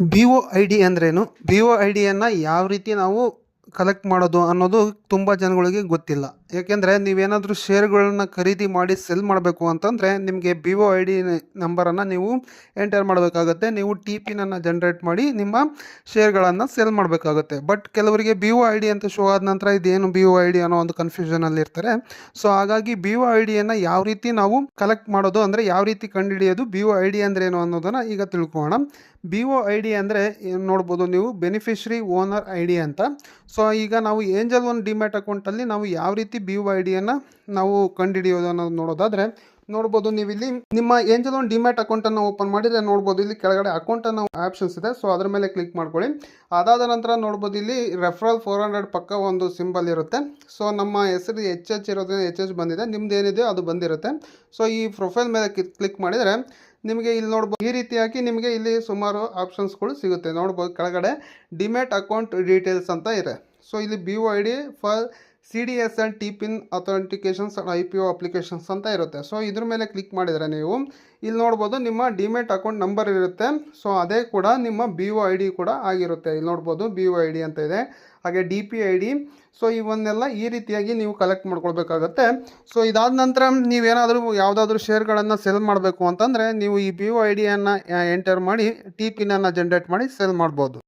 B O I D ಅಂದ್ರೇನು? B O I ಡಿಯನ್ನು ಯಾವ ರೀತಿ ನಾವು ಕಲೆಕ್ಟ್ ಮಾಡೋದು ಅನ್ನೋದು ತುಂಬ ಜನಗಳಿಗೆ ಗೊತ್ತಿಲ್ಲ. ಯಾಕೆಂದರೆ ನೀವೇನಾದರೂ ಶೇರ್ಗಳನ್ನ ಖರೀದಿ ಮಾಡಿ ಸೆಲ್ ಮಾಡಬೇಕು ಅಂತಂದರೆ ನಿಮಗೆ ಬಿ ಒ ಐ ಡಿ ನಂಬರನ್ನು ನೀವು ಎಂಟರ್ ಮಾಡಬೇಕಾಗುತ್ತೆ. ನೀವು ಟಿ ಪಿನನ್ನು ಜನ್ರೇಟ್ ಮಾಡಿ ನಿಮ್ಮ ಶೇರ್ಗಳನ್ನು ಸೆಲ್ ಮಾಡಬೇಕಾಗುತ್ತೆ. ಬಟ್ ಕೆಲವರಿಗೆ ಬಿ ಒ ಐ ಡಿ ಅಂತ ಶೋ ಆದ ನಂತರ ಇದೇನು ಬಿ ಒ ಐ ಡಿ ಅನ್ನೋ ಒಂದು ಕನ್ಫ್ಯೂಷನಲ್ಲಿ ಇರ್ತಾರೆ. ಸೊ ಹಾಗಾಗಿ ಬಿ ಒ ಐ ಡಿಯನ್ನು ಯಾವ ರೀತಿ ನಾವು ಕಲೆಕ್ಟ್ ಮಾಡೋದು ಅಂದರೆ ಯಾವ ರೀತಿ ಕಂಡುಹಿಡಿಯೋದು ಬಿ ಒ ಐ ಡಿ ಅಂದ್ರೆ ಏನು ಅನ್ನೋದನ್ನು ಈಗ ತಿಳ್ಕೊಳ್ಳೋಣ. ಬಿ ಒ ಐ ಡಿ ಅಂದರೆ ನೋಡ್ಬೋದು ನೀವು? ಬೆನಿಫಿಷರಿ ಓನರ್ ಐ ಡಿ ಅಂತ. ಸೊ ಈಗ ನಾವು ಏಂಜಲ್ ಒನ್ ಡಿಮ್ಯಾಟ್ ಅಕೌಂಟಲ್ಲಿ ನಾವು ಯಾವ ರೀತಿ ಬಿ ಯು ಐ ಡಿಯನ್ನು ನಾವು ಕಂಡುಹಿಡಿಯೋದು ಅನ್ನೋದು ನೋಡೋದಾದರೆ, ನೋಡ್ಬೋದು ನೀವು ಇಲ್ಲಿ ನಿಮ್ಮ ಏಂಜಲ್ ಒಂದು ಡಿಮ್ಯಾಟ್ ಅಕೌಂಟನ್ನು ಓಪನ್ ಮಾಡಿದರೆ ನೋಡ್ಬೋದು ಇಲ್ಲಿ ಕೆಳಗಡೆ ಅಕೌಂಟ್ ಅನ್ನೋ ಆಪ್ಷನ್ಸ್ ಇದೆ. ಸೊ ಅದರ ಮೇಲೆ ಕ್ಲಿಕ್ ಮಾಡ್ಕೊಳ್ಳಿ. ಅದಾದ ನಂತರ ನೋಡ್ಬೋದು ಇಲ್ಲಿ ರೆಫರಲ್ ಫೋರ್ ಹಂಡ್ರೆಡ್ ಪಕ್ಕ ಒಂದು ಸಿಂಬಲ್ ಇರುತ್ತೆ. ಸೊ ನಮ್ಮ ಹೆಸರು ಎಚ್ ಎಚ್ ಇರೋದ್ರಿಂದ ಎಚ್ ಎಚ್ ಬಂದಿದೆ. ನಿಮ್ದು ಏನಿದೆಯೋ ಅದು ಬಂದಿರುತ್ತೆ. ಸೊ ಈ ಪ್ರೊಫೈಲ್ ಮೇಲೆ ಕ್ಲಿಕ್ ಮಾಡಿದರೆ ನಿಮಗೆ ಇಲ್ಲಿ ನೋಡ್ಬೋದು ಈ ರೀತಿಯಾಗಿ ನಿಮಗೆ ಇಲ್ಲಿ ಸುಮಾರು ಆಪ್ಷನ್ಸ್ಗಳು ಸಿಗುತ್ತೆ. ನೋಡ್ಬೋದು ಕೆಳಗಡೆ ಡಿಮ್ಯಾಟ್ ಅಕೌಂಟ್ ಡೀಟೇಲ್ಸ್ ಅಂತ ಇದೆ. ಸೊ ಇಲ್ಲಿ B U I D for C D S and T pin authentications I P O applications ಅಂತ ಇರುತ್ತೆ. ಸೊ ಇದ್ರ ಮೇಲೆ ಕ್ಲಿಕ್ ಮಾಡಿದರೆ ನೀವು ಇಲ್ಲಿ ನೋಡ್ಬೋದು ನಿಮ್ಮ ಡಿಮೆಟ್ ಅಕೌಂಟ್ ನಂಬರ್ ಇರುತ್ತೆ. ಸೊ ಅದೇ ಕೂಡ ನಿಮ್ಮ ಬಿ ಒ ಐ ಡಿ ಕೂಡ ಆಗಿರುತ್ತೆ. ಇಲ್ಲಿ ನೋಡ್ಬೋದು ಬಿ ಒ ಐ ಡಿ ಅಂತ ಇದೆ. ಹಾಗೆ D P I D so ಇವನ್ನೆಲ್ಲ ಈ ರೀತಿಯಾಗಿ ನೀವು ಕಲೆಕ್ಟ್ ಮಾಡ್ಕೊಳ್ಬೇಕಾಗತ್ತೆ. ಸೊ ಇದಾದ ನಂತರ ನೀವೇನಾದರೂ ಯಾವುದಾದ್ರೂ ಶೇರ್ಗಳನ್ನು ಸೆಲ್ ಮಾಡಬೇಕು ಅಂತಂದರೆ ನೀವು ಈ ಬಿ ಒ ಐ ಡಿಯನ್ನು ಎಂಟರ್ ಮಾಡಿ ಟಿ ಪಿನನ್ನು ಜನ್ರೇಟ್ ಮಾಡಿ ಸೆಲ್ ಮಾಡ್ಬೋದು.